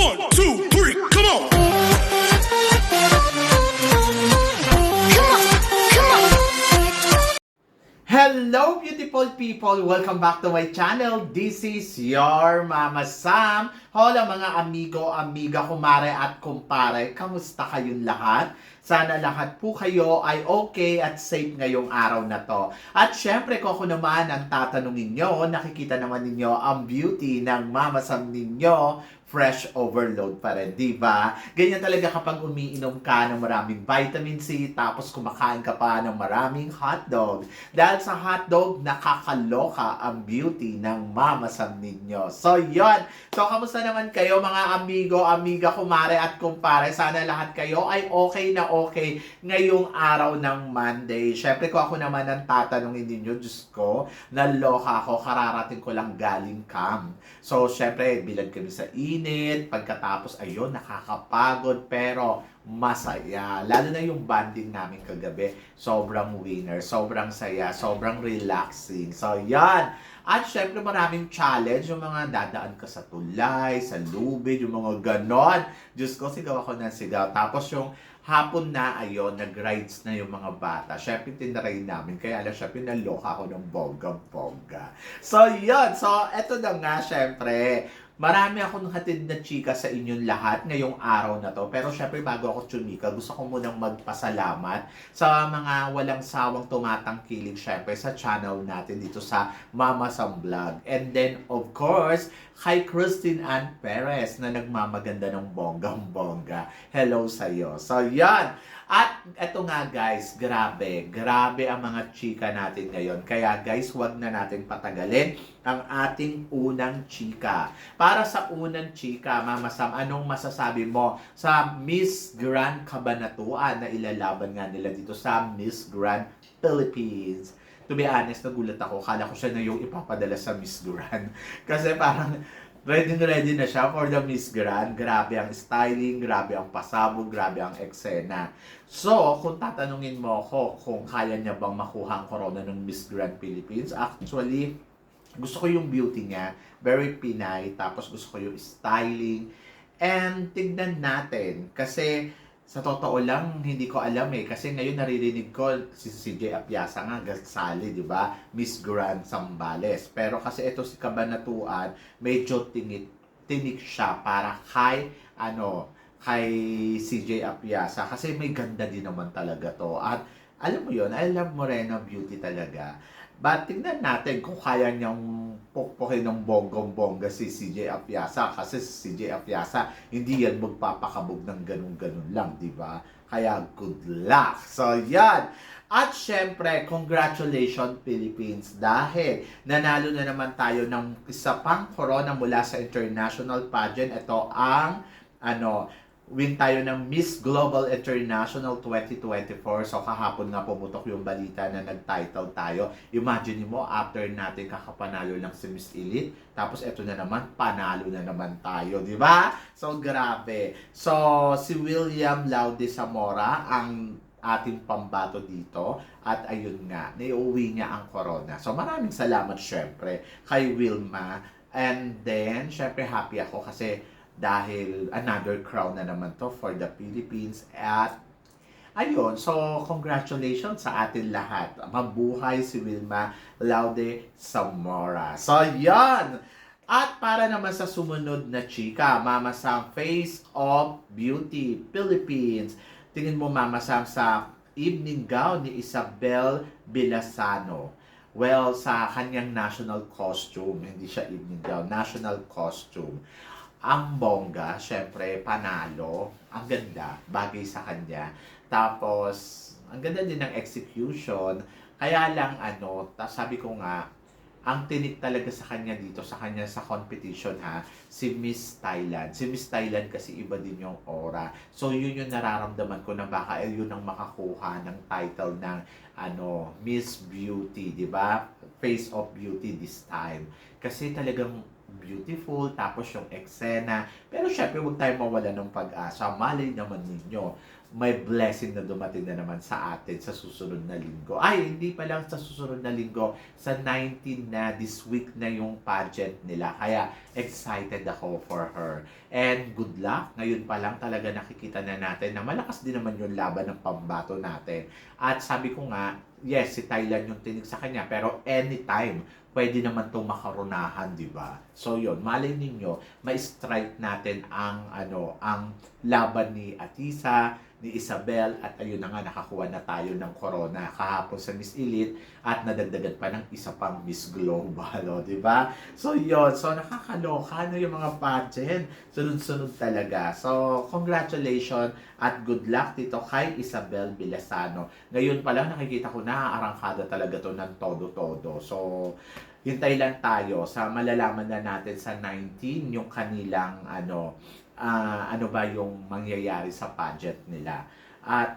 One, two, three, come on! Hello beautiful people! Welcome back to my channel. This is your Mama Sam. Hola mga amigo, amiga, kumare at kumpare. Kamusta kayong lahat? Sana lahat po kayo ay okay at safe ngayong araw na to. At syempre kung ako naman ang tatanungin nyo, nakikita naman ninyo ang beauty ng Mama Sam ninyo fresh overload pa rin, di ba? Ganyan talaga kapag umiinom ka ng maraming vitamin C, tapos kumakain ka pa ng maraming hotdog. Dahil sa hotdog, nakakaloka ang beauty ng mamasam ninyo. So, yon. So, kamusta naman kayo mga amigo, amiga, kumare at kumpare? Sana lahat kayo ay okay na okay ngayong araw ng Monday. Syempre, kung ako naman ang tatanungin ninyo, Diyos ko, naloka ako, kararating ko lang galing camp. So, syempre, bilang kami sa init, pagkatapos, ayun, nakakapagod, pero masaya. Lalo na yung banding namin kagabi, sobrang winner, sobrang saya, sobrang relaxing. So, yan. At syempre, maraming challenge, yung mga dadaan ka sa tulay, sa lubid, yung mga ganon. Diyos ko, sigaw ako ng sigaw. Tapos yung hapon na, ayun, nag-rides na yung mga bata. Syempre, tinry namin. Kaya alam, syempre, naloka ako ng bongga-bongga. So, yun. So, eto na nga, syempre. Marami akong hatid na chika sa inyong lahat ngayong araw na to. Pero syempre, bago ako chumika, gusto ko munang magpasalamat sa mga walang sawang tumatangkilig syempre sa channel natin dito sa Mama Sam Vlog. And then, of course, kay Christine Ann Perez na nagmamaganda ng bonggang-bongga. Hello sa'yo. So, yan. At eto nga guys, grabe, grabe ang mga chika natin ngayon. Kaya guys, wag na natin patagalin ang ating unang chika. Para sa unang chika, Mama Sam, anong masasabi mo sa Miss Grand Cabanatuan na ilalaban nga nila dito sa Miss Grand Philippines? To be honest, nagulat ako. Kala ko siya na yung ipapadala sa Miss Grand. Kasi parang ready na ready na siya for the Miss Grand. Grabe ang styling, grabe ang pasabog, grabe ang eksena. So, kung tatanungin mo ako kung kaya niya bang makuha ang corona ng Miss Grand Philippines, actually, gusto ko yung beauty niya. Very Pinay. Tapos gusto ko yung styling. And tignan natin. Kasi sa totoo lang, hindi ko alam eh. Kasi ngayon naririnig ko si CJ Apiasa nga gasali, di ba? Miss Grand Sambales. Pero kasi ito si Kabanatuan, medyo tinit, tinik siya para kay, ano, kay CJ Apiasa. Kasi may ganda din naman talaga to. At alam mo yon I love Morena Beauty talaga. But tingnan natin kung kaya niyang pukpukin ng bonggong-bongga si CJ Apiasa. Kasi si CJ Apiasa, hindi yan magpapakabog ng ganun-ganun lang, di ba? Kaya good luck! So, yan! At syempre, congratulations Philippines dahil nanalo na naman tayo ng isa pang corona mula sa international pageant. Ito ang ano, win tayo ng Miss Global International 2024. So kahapon nga pumutok yung balita na nag-title tayo. Imagine mo, after natin kakapanalo lang si Miss Elite, tapos eto na naman, panalo na naman tayo, di ba? So grabe. So si William Laude Zamora ang ating pambato dito at ayun nga, naiuwi niya ang corona. So maraming salamat syempre kay Wilma and then syempre happy ako kasi dahil another crown na naman to for the Philippines at ayun, so congratulations sa atin lahat. Mabuhay si Wilma Laude Zamora. So yan! At para naman sa sumunod na chika, Mama Sam Face of Beauty Philippines. Tingin mo Mama Sam sa evening gown ni Isabel Bilasano. Well, sa kanyang national costume, hindi siya evening gown, national costume ang bongga, syempre, panalo. Ang ganda, bagay sa kanya. Tapos, ang ganda din ng execution. Kaya lang, ano, sabi ko nga, ang tinik talaga sa kanya dito, sa kanya sa competition ha, si Miss Thailand. Si Miss Thailand kasi iba din yung aura. So, yun yung nararamdaman ko na baka eh, yun ang makakuha ng title ng ano, Miss Beauty, di ba? Face of Beauty this time. Kasi talagang beautiful, tapos yung eksena. Pero syempre, huwag tayo mawala ng pag-asa. Malay naman ninyo. may blessing na dumating na naman sa atin sa susunod na linggo. Ay, hindi pa lang sa susunod na linggo, sa 19 na, this week na yung pageant nila. Kaya excited ako for her. And good luck. Ngayon pa lang talaga nakikita na natin na malakas din naman yung laban ng pambato natin. At sabi ko nga, yes, si Thailand yung tinig sa kanya, pero anytime, pwede naman itong makarunahan, di ba? So yun, malay ninyo, ma-strike natin ang ano, ang laban ni Atisa, ni Isabel at ayun na nga nakakuha na tayo ng corona kahapon sa Miss Elite at nadagdagan pa ng isa pang Miss Global, o, di ba? So yun, so nakakaloka ano yung mga pageant. Sunod-sunod talaga. So congratulations at good luck dito kay Isabel Bilasano. Ngayon pa lang nakikita ko na arangkada talaga to ng todo-todo. So hintay lang tayo sa malalaman na natin sa 19 yung kanilang ano ah, ano ba yung mangyayari sa pageant nila. At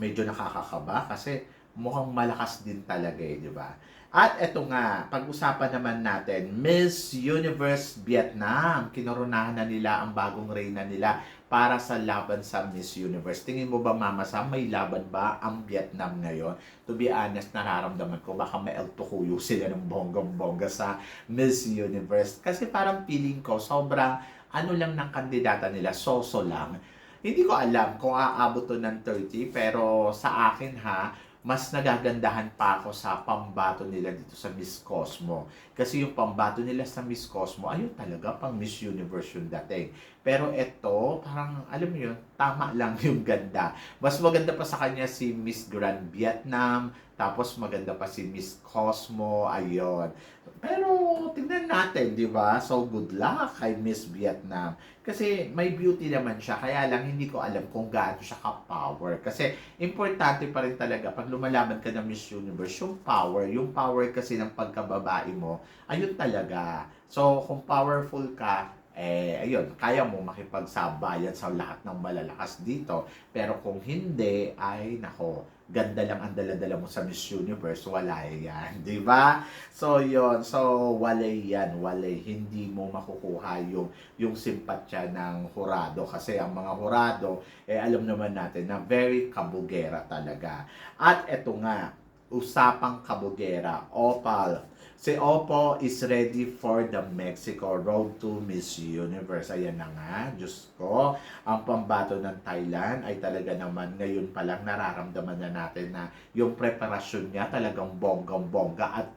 medyo nakakakaba kasi mukhang malakas din talaga eh, di ba? At eto nga, pag-usapan naman natin, Miss Universe Vietnam. Kinoronahan na nila ang bagong reyna nila para sa laban sa Miss Universe. Tingin mo ba, Mama Sam, may laban ba ang Vietnam ngayon? To be honest, nararamdaman ko baka may El Tukuyo sila ng bonggang-bongga sa Miss Universe. Kasi parang feeling ko, sobrang ano lang ng kandidata nila, soso lang. Hindi ko alam kung aabot to ng 30, pero sa akin ha, mas nagagandahan pa ako sa pambato nila dito sa Miss Cosmo. Kasi yung pambato nila sa Miss Cosmo, ayun talaga, pang Miss Universe yung dating. Pero ito, parang, alam mo yun, tama lang yung ganda. Mas maganda pa sa kanya si Miss Grand Vietnam, tapos maganda pa si Miss Cosmo, ayun. Pero, tingnan natin, di ba? So, good luck kay Miss Vietnam. Kasi may beauty naman siya, kaya lang hindi ko alam kung gaano siya ka-power. Kasi, importante pa rin talaga, pag lumalaban ka ng Miss Universe, yung power, yung power kasi ng pagkababae mo, ayun talaga. So, kung powerful ka, eh, ayun, kaya mo makipagsabayan sa lahat ng malalakas dito. Pero kung hindi, ay, nako, ganda lang ang dala-dala mo sa Miss Universe, wala yan, di ba? So, yon So, walay yan, walay. Hindi mo makukuha yung, yung simpatya ng hurado. Kasi ang mga hurado, eh, alam naman natin na very kabugera talaga. At eto nga, usapang kabugera, Opal. Si Oppo is ready for the Mexico Road to Miss Universe. Ayan na nga, Diyos ko. Ang pambato ng Thailand ay talaga naman ngayon pa lang nararamdaman na natin na yung preparasyon niya talagang bonggang-bongga at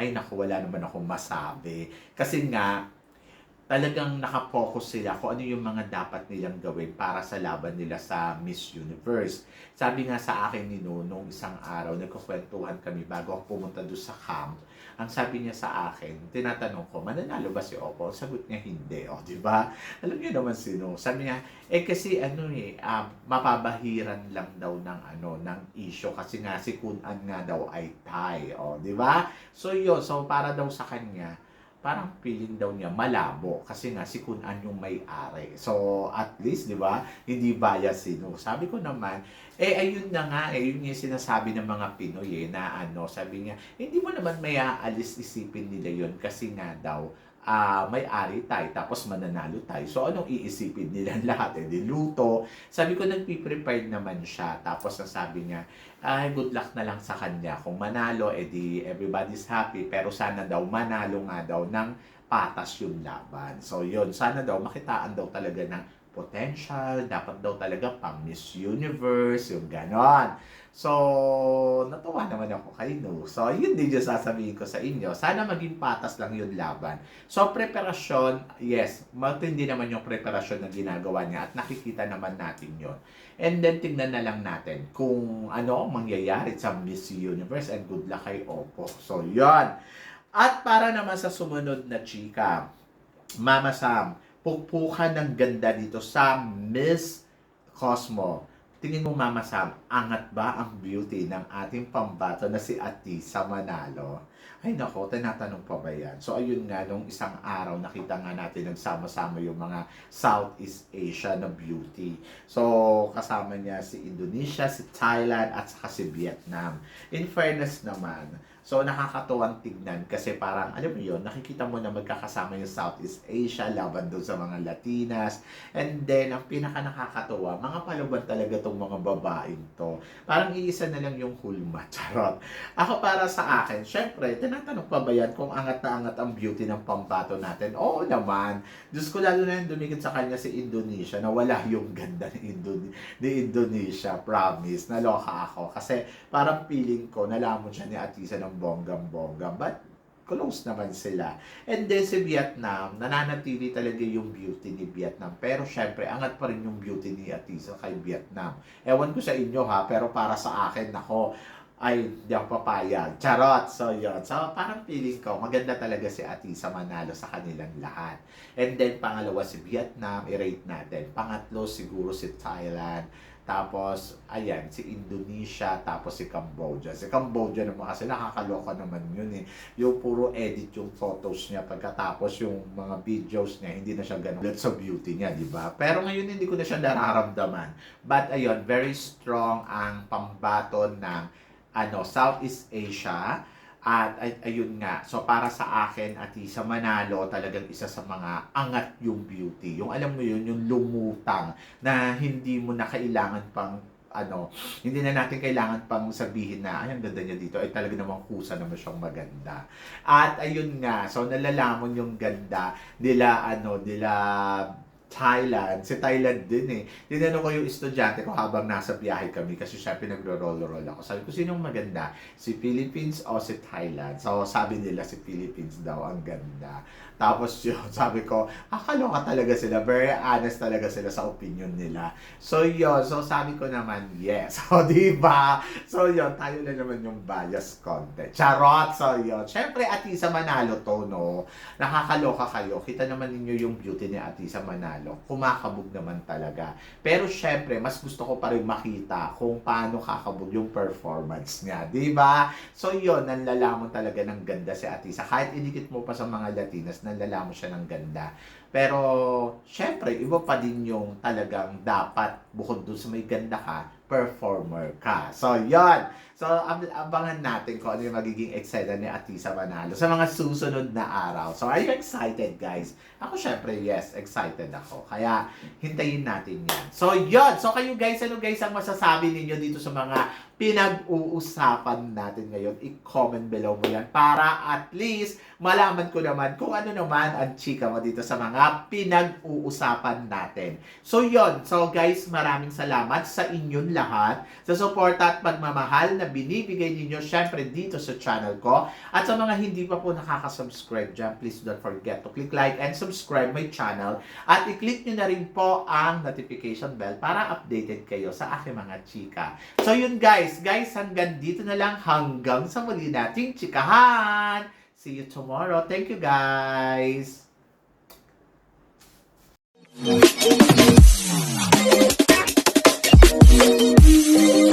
ay naku, wala naman akong masabi. Kasi nga, talagang nakapokus sila kung ano yung mga dapat nilang gawin para sa laban nila sa Miss Universe. Sabi nga sa akin ni Nunong isang araw, nagkukwentuhan kami bago ako pumunta doon sa camp. Ang sabi niya sa akin, tinatanong ko, mananalo ba si Oppo? Sagot niya, hindi. O, di ba? Alam niyo naman sino. Sabi niya, eh kasi ano eh, um, mapabahiran lang daw ng ano, ng issue kasi nga si Kunan nga daw ay Thai. O, di ba? So yun, so para daw sa kanya, parang feeling daw niya malabo kasi nga si Kun An yung may-ari. So, at least, di ba, hindi bias sino. Sabi ko naman, eh, ayun na nga, eh, yun yung sinasabi ng mga Pinoy, eh, na ano, sabi niya, hindi mo naman may aalis isipin nila yon kasi nga daw, ah may-ari tayo, tapos mananalo tayo. So, anong iisipin nila lahat? Eh, di luto. Sabi ko, nagpiprepared naman siya. Tapos, sabi niya, ay, good luck na lang sa kanya. Kung manalo, edi everybody's happy. Pero sana daw, manalo nga daw ng patas yung laban. So, yun. Sana daw, makitaan daw talaga ng potential. Dapat daw talaga pang Miss Universe, yung ganon. So, natuwa naman ako kay No. So, yun din yung sasabihin ko sa inyo. Sana maging patas lang yung laban. So, preparasyon, yes, matindi naman yung preparasyon na ginagawa niya at nakikita naman natin yon And then, tingnan na lang natin kung ano ang mangyayari sa Miss Universe and good luck kay Oppo. So, yon At para naman sa sumunod na chika, Mama Sam, pukpukan ng ganda dito sa Miss Cosmo. Tingin mo, Mama Sam, angat ba ang beauty ng ating pambato na si Atisa Manalo? Ay nako, tinatanong pa ba yan? So ayun nga, nung isang araw, nakita nga natin nagsama-sama yung mga Southeast Asia na beauty. So kasama niya si Indonesia, si Thailand, at saka si Vietnam. In fairness naman, So, nakakatuwang tignan kasi parang, alam mo yun, nakikita mo na magkakasama yung Southeast Asia, laban doon sa mga Latinas. And then, ang pinaka nakakatuwa, mga paluban talaga tong mga babaeng to. Parang iisa na lang yung hulma, charot. Ako para sa akin, syempre, tinatanong pa ba yan kung angat na angat ang beauty ng pambato natin? Oo naman. Diyos ko lalo na yung dumikit sa kanya si Indonesia na wala yung ganda ni, Indone- ni Indonesia. Promise. Naloka ako. Kasi parang feeling ko, nalamon siya ni Atisa ng bonggam-bongga. But close naman sila. And then si Vietnam, nananatili talaga yung beauty ni Vietnam. Pero syempre, angat pa rin yung beauty ni Atisa kay Vietnam. Ewan ko sa inyo ha, pero para sa akin, nako, ay, hindi ako papayag. Charot! So, yun. So, parang feeling ko, maganda talaga si Atisa manalo sa kanilang lahat. And then, pangalawa si Vietnam, i-rate natin. Pangatlo, siguro si Thailand. Tapos, ayan, si Indonesia, tapos si Cambodia. Si Cambodia naman kasi nakakaloka naman yun eh. Yung puro edit yung photos niya pagkatapos yung mga videos niya, hindi na siya ganun. That's sa beauty niya, di ba? Pero ngayon hindi ko na siya nararamdaman. But ayun, very strong ang pambato ng ano, Southeast Asia. At ay, ayun nga, so para sa akin at sa Manalo, talagang isa sa mga angat yung beauty. Yung alam mo yun, yung lumutang na hindi mo na kailangan pang ano, hindi na natin kailangan pang sabihin na, ay, ang ganda niya dito, ay talaga namang kusa naman siyang maganda. At ayun nga, so nalalamon yung ganda nila, ano, nila Thailand, si Thailand din eh. Tinanong ko yung estudyante ko habang nasa biyahe kami kasi syempre nagro-roll-roll ako. Sabi ko, sinong maganda? Si Philippines o si Thailand? So, sabi nila si Philippines daw ang ganda. Tapos yun, sabi ko, akaloka talaga sila. Very honest talaga sila sa opinion nila. So yun, so sabi ko naman, yes. So, di ba? So yun, tayo na naman yung bias content. Charot! So yun. Syempre, Atisa Manalo to, no? Nakakaloka kayo. Kita naman ninyo yung beauty ni Atisa Manalo. Kumakabog naman talaga. Pero syempre, mas gusto ko pa rin makita kung paano kakabog yung performance niya. Di ba? So yun, nanlalamon talaga ng ganda si Atisa. Kahit inikit mo pa sa mga Latinas, nanlalamon siya ng ganda. Pero, syempre, iba pa din yung talagang dapat, bukod dun sa may ganda ka, performer ka. So, yon So, ab- abangan natin kung ano yung magiging excited ni Atisa Manalo sa mga susunod na araw. So, are you excited, guys? Ako, syempre, yes, excited ako. Kaya, hintayin natin yan. So, yon So, kayo, guys, ano, guys, ang masasabi ninyo dito sa mga pinag-uusapan natin ngayon? I-comment below mo yan para at least malaman ko naman kung ano naman ang chika mo dito sa mga pinag-uusapan natin. So, yon So, guys, maraming salamat sa inyong lahat sa suporta at pagmamahal na binibigay ninyo syempre dito sa channel ko. At sa mga hindi pa po nakakasubscribe dyan, please don't forget to click like and subscribe my channel. At i-click nyo na rin po ang notification bell para updated kayo sa aking mga chika. So yun guys, guys hanggang dito na lang hanggang sa muli nating chikahan. See you tomorrow. Thank you guys. Thank you.